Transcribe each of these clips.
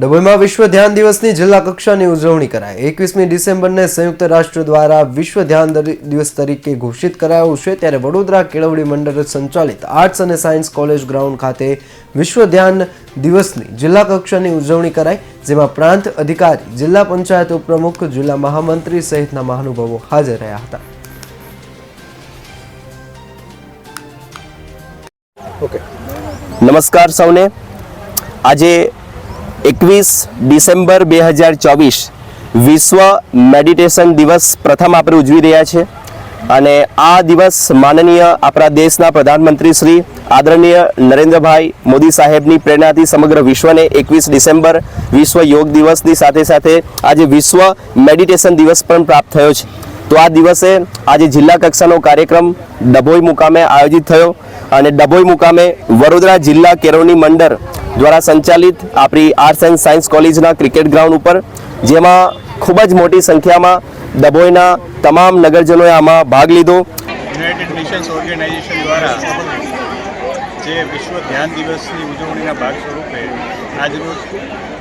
ડભોઈમાં વિશ્વ ધ્યાન દિવસની જિલ્લા કક્ષાની ઉજવણી કરાઈ. એકવીસમી ડિસેમ્બરને સંયુક્ત રાષ્ટ્ર દ્વારા વિશ્વ ધ્યાન દિવસ તરીકે ઘોષિત કરાયો છે. ત્યારે વડોદરા કેળવણી મંડળ સંચાલિત આર્ટ્સ અને સાયન્સ કોલેજ ગ્રાઉન્ડ ખાતે વિશ્વ ધ્યાન દિવસની જિલ્લા કક્ષાની ઉજવણી કરાઈ, જેમાં પ્રાંત અધિકારી, જિલ્લા પંચાયત ઉપપ્રમુખ, જિલ્લા મહામંત્રી સહિતના મહાનુભાવો હાજર રહ્યા હતા. નમસ્કાર સૌને. આજે એકવીસ ડિસેમ્બર બે હજાર ચોવીસ વિશ્વ મેડિટેશન દિવસ પ્રથમ આપણે ઉજવી રહ્યા છે. અને આ દિવસ માનનીય આપણા દેશના પ્રધાનમંત્રી શ્રી આદરણીય નરેન્દ્રભાઈ મોદી સાહેબની પ્રેરણાથી સમગ્ર વિશ્વને એકવીસ ડિસેમ્બર વિશ્વ યોગ દિવસની સાથે સાથે આજે વિશ્વ મેડિટેશન દિવસ પણ પ્રાપ્ત થયો છે. તો આ દિવસે આજે જિલ્લા કક્ષાનો કાર્યક્રમ ડભોઈ મુકામે આયોજિત થયો અને ડભોઈ મુકામે વડોદરા જિલ્લા કેરોની મંડળ દ્વારા સંચાલિત આપણી આર્ટ્સ એન્ડ સાયન્સ કોલેજના ક્રિકેટ ગ્રાઉન્ડ ઉપર, જેમાં ખૂબ જ મોટી સંખ્યામાં ડભોઈના તમામ નગરજનોએ આમાં ભાગ લીધો. યુનાઇટેડ નેશન્સ ઓર્ગેનાઇઝેશન દ્વારા જે વિશ્વ ધ્યાન દિવસની ઉજવણીના ભાગ સ્વરૂપે આજરોજ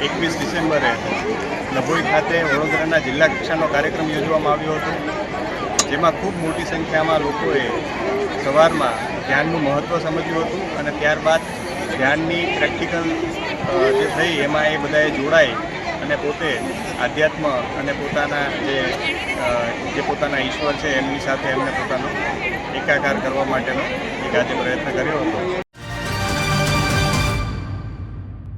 એકવીસ ડિસેમ્બરે ડભોઈ ખાતે વડોદરાના જિલ્લા કક્ષાનો કાર્યક્રમ યોજવામાં આવ્યો હતો, જેમાં ખૂબ મોટી સંખ્યામાં લોકોએ સવારમાં ધ્યાનનું મહત્ત્વ સમજ્યું હતું અને ત્યારબાદ ધ્યાનની પ્રેક્ટિકલ જે થઈ એમાં એ બધાએ જોડાય અને પોતે આધ્યાત્મ અને પોતાના જે જે પોતાના ઈશ્વર છે એમની સાથે એમને પોતાનો એકાકાર કરવા માટેનો એક આજે પ્રયત્ન કર્યો હતો.